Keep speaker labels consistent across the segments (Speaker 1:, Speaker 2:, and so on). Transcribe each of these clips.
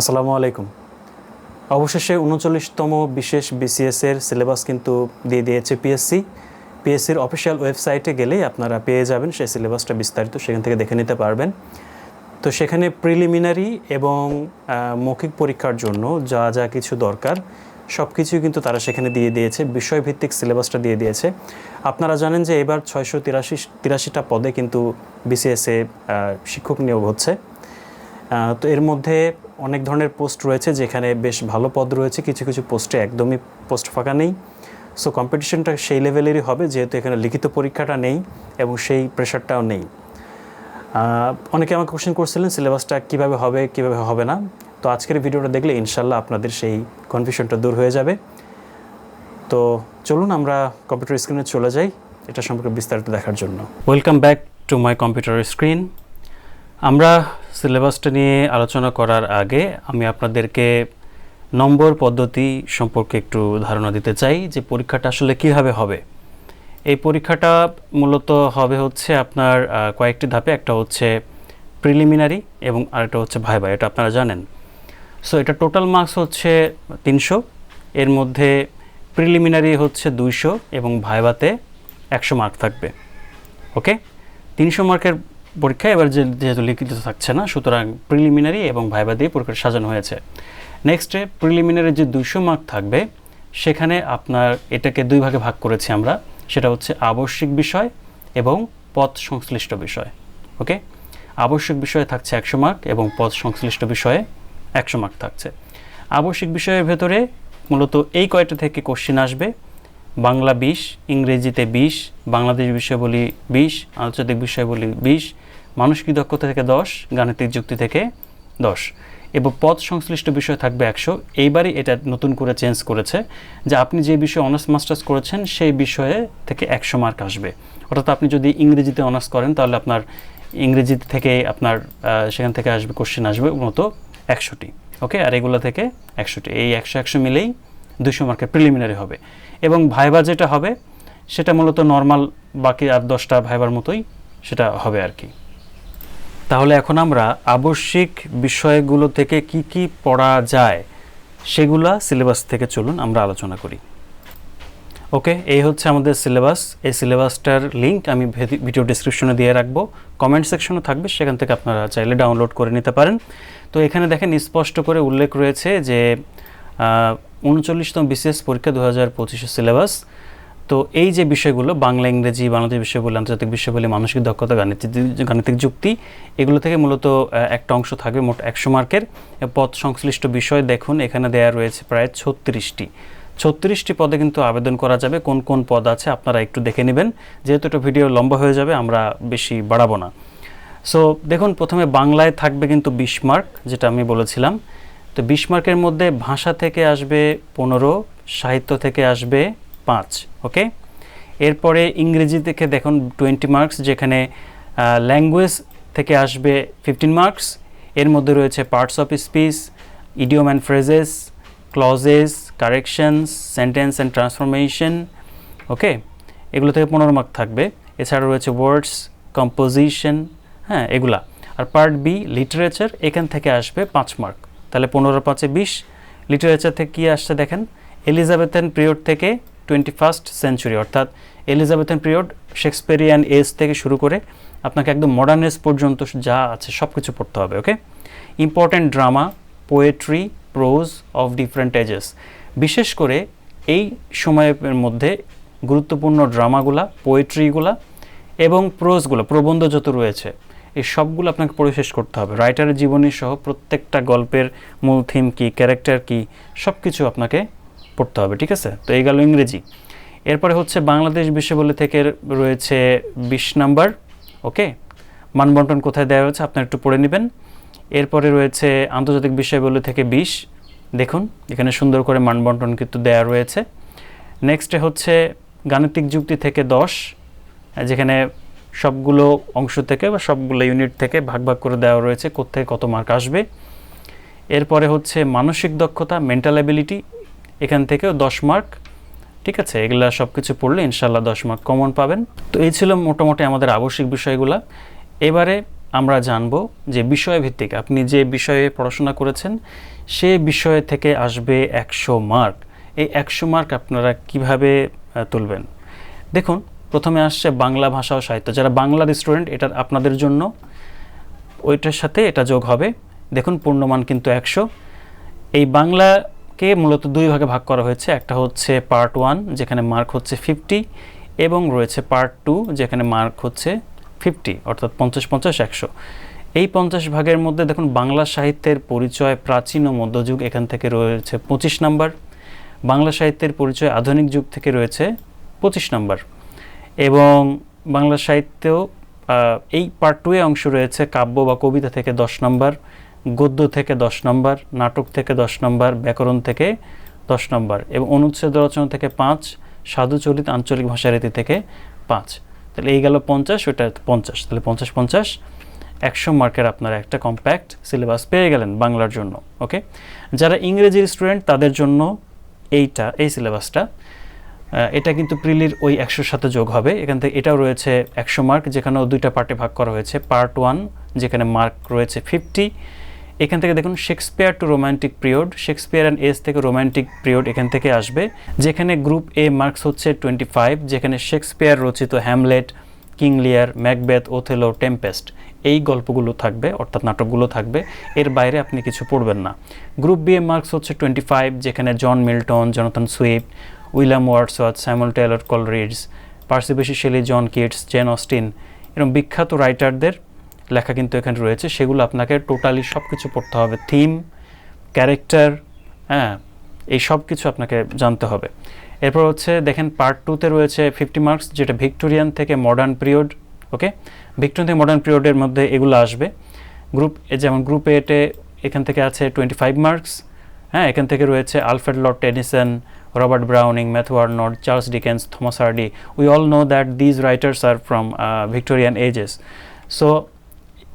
Speaker 1: আসসালামু আলাইকুম। অবশেষে উনচল্লিশতম বিশেষ বিসিএসের সিলেবাস কিন্তু দিয়ে দিয়েছে পিএসসি পিএসসির অফিসিয়াল ওয়েবসাইটে গেলেই আপনারা পেয়ে যাবেন সেই সিলেবাসটা বিস্তারিত, সেখান থেকে দেখে নিতে পারবেন। তো সেখানে প্রিলিমিনারি এবং মৌখিক পরীক্ষার জন্য যা যা কিছু দরকার সব কিছুই কিন্তু তারা সেখানে দিয়ে দিয়েছে, বিষয়ভিত্তিক সিলেবাসটা দিয়ে দিয়েছে। আপনারা জানেন যে এবার ছয়শো তিরাশি, তিরাশিটা পদে কিন্তু বিসিএসএ শিক্ষক নিয়োগ হচ্ছে। তো এর মধ্যে অনেক ধরনের পোস্ট রয়েছে যেখানে বেশ ভালো পদ রয়েছে। কিছু কিছু পোস্টে একদমই পোস্ট ফাঁকা নেই। সো কম্পিটিশনটা সেই লেভেলেরই হবে, যেহেতু এখানে লিখিত পরীক্ষাটা নেই এবং সেই প্রেশারটাও নেই। অনেকে আমাকে কোশ্চেন করছিলেন সিলেবাসটা কীভাবে হবে কীভাবে হবে না? তো আজকের ভিডিওটা দেখলে ইনশাল্লাহ আপনাদের সেই কনফিউশনটা দূর হয়ে যাবে। তো চলুন আমরা কম্পিউটার স্ক্রিনে চলে যাই, এটা সম্পর্কে বিস্তারিত দেখার জন্য। Welcome back to my computer screen আমরা সিলেবাসটা নিয়ে আলোচনা করার আগে আমি আপনাদেরকে নম্বর পদ্ধতি সম্পর্কে একটু ধারণা দিতে চাই যে পরীক্ষাটা আসলে কীভাবে হবে। এই পরীক্ষাটা মূলত হবে হচ্ছে আপনার কয়েকটি ধাপে। একটা হচ্ছে প্রিলিমিনারি এবং আরেকটা হচ্ছে ভাইবা এটা আপনারা জানেন। সো এটা টোটাল মার্কস হচ্ছে তিনশো। এর মধ্যে প্রিলিমিনারি হচ্ছে দুইশো এবং ভাইবাতে একশো মার্ক থাকবে। ওকে তিনশো মার্কের পরীক্ষা, এবার যেহেতু লিখিত থাকছে না, সুতরাং প্রিলিমিনারি এবং ভাইবা দিয়ে পরীক্ষা সাজানো হয়েছে। নেক্সটে প্রিলিমিনারি যে দুইশো মার্ক থাকবে, সেখানে আপনার এটাকে দুই ভাগে ভাগ করেছি আমরা। সেটা হচ্ছে আবশ্যিক বিষয় এবং পথ সংশ্লিষ্ট বিষয়, ওকে? আবশ্যিক বিষয়ে থাকছে একশো মার্ক এবং পথ সংশ্লিষ্ট বিষয়ে একশো মার্ক থাকছে। আবশ্যিক বিষয়ের ভেতরে মূলত এই কয়টা থেকে কোশ্চিন আসবে। বাংলা বিশ, ইংরেজিতে বিশ, বাংলাদেশ বিষয়াবলী বিশ, আন্তর্জাতিক বিষয়াবলী বিশ মানসিক দক্ষতা থেকে দশ, গাণিতিক যুক্তি থেকে দশ। এবং পদ সংশ্লিষ্ট বিষয় থাকবে একশো। এইবারই এটা নতুন করে চেঞ্জ করেছে যে আপনি যে বিষয়ে অনার্স, মাস্টার্স করেছেন, সেই বিষয়ে থেকে একশো মার্ক আসবে। অর্থাৎ আপনি যদি ইংরেজিতে অনার্স করেন, তাহলে আপনার ইংরেজি থেকে আপনার সেখান থেকে আসবে কোশ্চেন আসবে মতো একশোটি। ওকে আর এগুলো থেকে একশোটি। এই একশো একশো মিলেই দুশো মার্কের প্রিলিমিনারি হবে। এবং ভাইবা যেটা হবে, সেটা মূলত নর্মাল বাকি আর দশটা ভাইবার মতোই সেটা হবে আর কি। তাহলে এখন আমরা আবশ্যিক বিষয়গুলো থেকে কি কি পড়া যায় সেগুলা সিলেবাস থেকে চলুন আমরা আলোচনা করি। ওকে, এই হচ্ছে আমাদের সিলেবাস। এই সিলেবাসটার লিঙ্ক আমি ভিডিও ডিসক্রিপশনে দিয়ে রাখব। কমেন্ট সেকশনও থাকবে, সেখান থেকে আপনারা চাইলে ডাউনলোড করে নিতে পারেন। তো এখানে দেখেন স্পষ্ট করে উল্লেখ রয়েছে যে উনচল্লিশতম বিসিএস পরীক্ষা দু হাজার সিলেবাস। তো এই যে বিষয়গুলো, বাংলা, ইংরেজি, বাংলাদেশ বিষয় বলে আন্তর্জাতিক বিষয় বলে মানসিক দক্ষতা, গাণিতিক গাণিতিক যুক্তি, এগুলো থেকে মূলত একটা অংশ থাকবে মোট একশো মার্কের পদ সংশ্লিষ্ট বিষয়। দেখুন, এখানে দেয়া রয়েছে প্রায় ছত্রিশটি। ছত্রিশটি পদে কিন্তু আবেদন করা যাবে। কোন কোন পদ আছে আপনারা একটু দেখে নেবেন। যেহেতু এটা ভিডিও লম্বা হয়ে যাবে, আমরা বেশি বাড়াবো না। সো দেখুন, প্রথমে বাংলায় থাকবে কিন্তু বিশ মার্ক, যেটা আমি বলেছিলাম। তো বিশ মার্কের মধ্যে ভাষা থেকে আসবে পনেরো, সাহিত্য থেকে আসবে পাঁচ, ওকে? এরপরে ইংরেজি থেকে দেখুন টোয়েন্টি মার্কস, যেখানে ল্যাঙ্গুয়েজ থেকে আসবে ফিফটিন মার্কস, এর মধ্যে রয়েছে parts of speech idiom and phrases clauses corrections sentence and transformation okay? এগুলো থেকে পনেরো মার্ক থাকবে। এছাড়া রয়েছে ওয়ার্ডস কম্পোজিশন হ্যাঁ এগুলা। আর পার্ট বি লিটারেচার এখান থেকে আসবে পাঁচ মার্ক তাহলে পনেরো, পাঁচে বিশ। লিটারেচার থেকে কী আসছে দেখেন? এলিজাবেথেন পিরিয়ড থেকে টোয়েন্টি ফার্স্ট সেঞ্চুরি অর্থাৎ এলিজাবেথেন পিরিয়ড শেক্সপেরিয়ান এজ থেকে শুরু করে আপনাকে একদম মডার্ন এজ পর্যন্ত যা আছে সব কিছু পড়তে হবে okay important drama poetry prose of different ages বিশেষ করে এই সময়ের মধ্যে গুরুত্বপূর্ণ ড্রামাগুলা পোয়েট্রিগুলা এবং প্রোজগুলো প্রবন্ধ যত রয়েছে, এই সবগুলো আপনাকে পড়ে শেষ করতে হবে। রাইটারের জীবনী সহ প্রত্যেকটা গল্পের মূল থিম কী ক্যারেক্টার কী সব কিছু আপনাকে পড়তে হবে, ঠিক আছে? তো এই গেল ইংরেজি। এরপরে হচ্ছে বাংলাদেশ বিষয়বলী থেকে রয়েছে বিশ নাম্বার, ওকে? মানবন্টন কোথায় দেওয়া হয়েছে আপনার একটু পড়ে নেবেন। এরপরে রয়েছে আন্তর্জাতিক বিষয়বলী থেকে বিশ। দেখুন, এখানে সুন্দর করে মানবন্টন কিন্তু দেওয়া রয়েছে। নেক্সটে হচ্ছে গাণিতিক যুক্তি থেকে দশ, যেখানে সবগুলো অংশ থেকে বা সবগুলো ইউনিট থেকে ভাগ ভাগ করে দেওয়া রয়েছে কোথায় কত মার্ক আসবে। এরপরে হচ্ছে মানসিক দক্ষতা মেন্টাল অ্যাবিলিটি এখান থেকেও দশ মার্ক ঠিক আছে? এগুলা সব কিছু পড়লে ইনশাল্লাহ দশ মার্ক কমন পাবেন। তো এই ছিল মোটামুটি আমাদের আবশ্যিক বিষয়গুলা। এবারে আমরা জানব যে বিষয়ভিত্তিক, আপনি যে বিষয়ে পড়াশোনা করেছেন, সে বিষয় থেকে আসবে একশো মার্ক এই একশো মার্ক আপনারা কীভাবে তুলবেন? দেখুন, প্রথমে আসছে বাংলা ভাষা ও সাহিত্য। যারা বাংলার স্টুডেন্ট এটা আপনাদের জন্য। ওইটার সাথে এটা যোগ হবে। দেখুন, পূর্ণমান কিন্তু একশো। এই বাংলাকে মূলত দুই ভাগে ভাগ করা হয়েছে একটা হচ্ছে পার্ট ওয়ান যেখানে মার্ক হচ্ছে ফিফটি এবং রয়েছে পার্ট টু যেখানে মার্ক হচ্ছে ফিফটি অর্থাৎ পঞ্চাশ পঞ্চাশ একশো। এই পঞ্চাশ ভাগের মধ্যে দেখুন বাংলা সাহিত্যের পরিচয় প্রাচীন ও মধ্যযুগ এখান থেকে রয়েছে পঁচিশ নাম্বার। বাংলা সাহিত্যের পরিচয় আধুনিক যুগ থেকে রয়েছে পঁচিশ নাম্বার। এবং বাংলা সাহিত্যেও আহ, এই পার্ট টু এ অংশ রয়েছে কাব্য বা কবিতা থেকে দশ নম্বর গদ্য থেকে দশ নম্বর, নাটক থেকে দশ নম্বর, ব্যাকরণ থেকে দশ নম্বর এবং অনুচ্ছেদ রচনা থেকে পাঁচ সাধুচলিত আঞ্চলিক ভাষারীতি থেকে পাঁচ। তাহলে এই গেল পঞ্চাশ, ওইটা পঞ্চাশ। তাহলে পঞ্চাশ পঞ্চাশ, একশো মার্কের আপনারা একটা কম্প্যাক্ট সিলেবাস পেয়ে গেলেন বাংলার জন্য ওকে যারা ইংরেজির স্টুডেন্ট তাদের জন্য এইটা, এই সিলেবাসটা এটা কিন্তু প্রিলির ওই একশোর সাথে যোগ হবে। এখান থেকে এটাও রয়েছে একশো মার্ক, যেখানেও দুইটা পার্টে ভাগ করা হয়েছে। পার্ট ওয়ান যেখানে মার্ক রয়েছে ফিফটি এখান থেকে দেখুন Shakespeare to romantic period Shakespeare and S থেকে রোমান্টিক পিরিয়ড এখান থেকে আসবে, যেখানে গ্রুপ এ মার্কস হচ্ছে টোয়েন্টি ফাইভ যেখানে শেক্সপিয়ার রচিত Hamlet King Lear Macbeth Othello Tempest এই গল্পগুলো থাকবে, অর্থাৎ নাটকগুলো থাকবে, এর বাইরে আপনি কিছু পড়বেন না। গ্রুপ বি এ মার্কস হচ্ছে টোয়েন্টি ফাইভ যেখানে John Milton Jonathan Swift William Wordsworth Samuel Taylor Coleridge Percy Bysshe Shelley John Keats Jane Austen এরকম বিখ্যাত রাইটারদের লেখা কিন্তু এখানে রয়েছে। সেগুলো আপনাকে টোটালি সব কিছু পড়তে হবে। থিম ক্যারেক্টার হ্যাঁ এই সব কিছু আপনাকে জানতে হবে। এরপর হচ্ছে দেখেন পার্ট টুতে রয়েছে ফিফটি মার্কস যেটা ভিক্টোরিয়ান থেকে মডার্ন পিরিয়ড ওকে ভিক্টোরিয়ান থেকে মডার্ন পিরিয়ডের মধ্যে এগুলো আসবে। গ্রুপ যেমন গ্রুপ এতে এখান থেকে আছে টোয়েন্টি ফাইভ মার্কস হ্যাঁ এখান থেকে রয়েছে Alfred Lord Tennyson Robert Browning Matthew Arnold Charles Dickens Thomas Hardy we all know that these writers are from Victorian ages so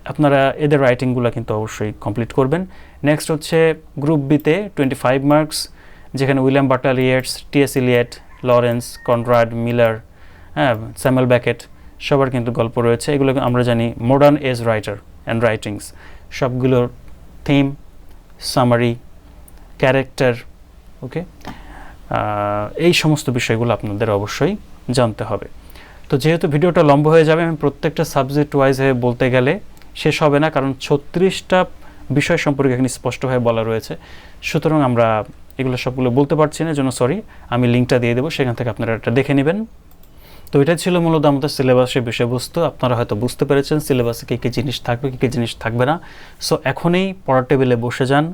Speaker 1: আপনারা এদের রাইটিংগুলো কিন্তু অবশ্যই কমপ্লিট করবেন। নেক্সট হচ্ছে গ্রুপ বিতে টোয়েন্টি ফাইভ মার্কস যেখানে William Butler Yeats T S Eliot, Lawrence, Conrad, Miller হ্যাঁ Samuel Beckett, সবার কিন্তু গল্প রয়েছে। এগুলো আমরা জানি modern age writer and writings সবগুলোর থিম সামারি ক্যারেক্টার ওকে এই সমস্ত বিষয়গুলো আপনাদের অবশ্যই জানতে হবে। তো যেহেতু ভিডিওটা লম্বা হয়ে যাবে, আমি প্রত্যেকটা সাবজেক্ট ওয়াইজ হয়ে বলতে গেলে শেষ হবে না, কারণ ছত্রিশটা বিষয় সম্পর্কে এখানে স্পষ্টভাবে বলা রয়েছে। সুতরাং আমরা এগুলো সবগুলো বলতে পারছি না, জন্য সরি আমি লিঙ্কটা দিয়ে দেবো, সেখান থেকে আপনারা এটা দেখে নেবেন। তো এটা ছিল মূলত আমাদের সিলেবাসের বিষয়বস্তু। আপনারা হয়তো বুঝতে পেরেছেন সিলেবাসে কী কী জিনিস থাকবে, কী কী জিনিস থাকবে না। সো এখনই পড়ার টেবিলে বসে যান,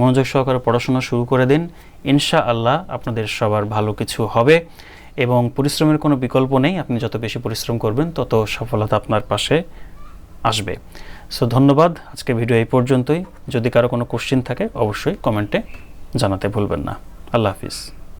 Speaker 1: মনোযোগ সহকারে পড়াশোনা শুরু করে দিন। ইনশা আল্লাহ আপনাদের সবার ভালো কিছু হবে এবং পরিশ্রমের কোনো বিকল্প নেই। আপনি যত বেশি পরিশ্রম করবেন, তত সফলতা আপনার পাশে আসবে। সো ধন্যবাদ। আজকে ভিডিও এই পর্যন্তই। যদি কারও কোনো কোশ্চিন থাকে, অবশ্যই কমেন্টে জানাতে ভুলবেন না। আল্লাহ হাফিজ।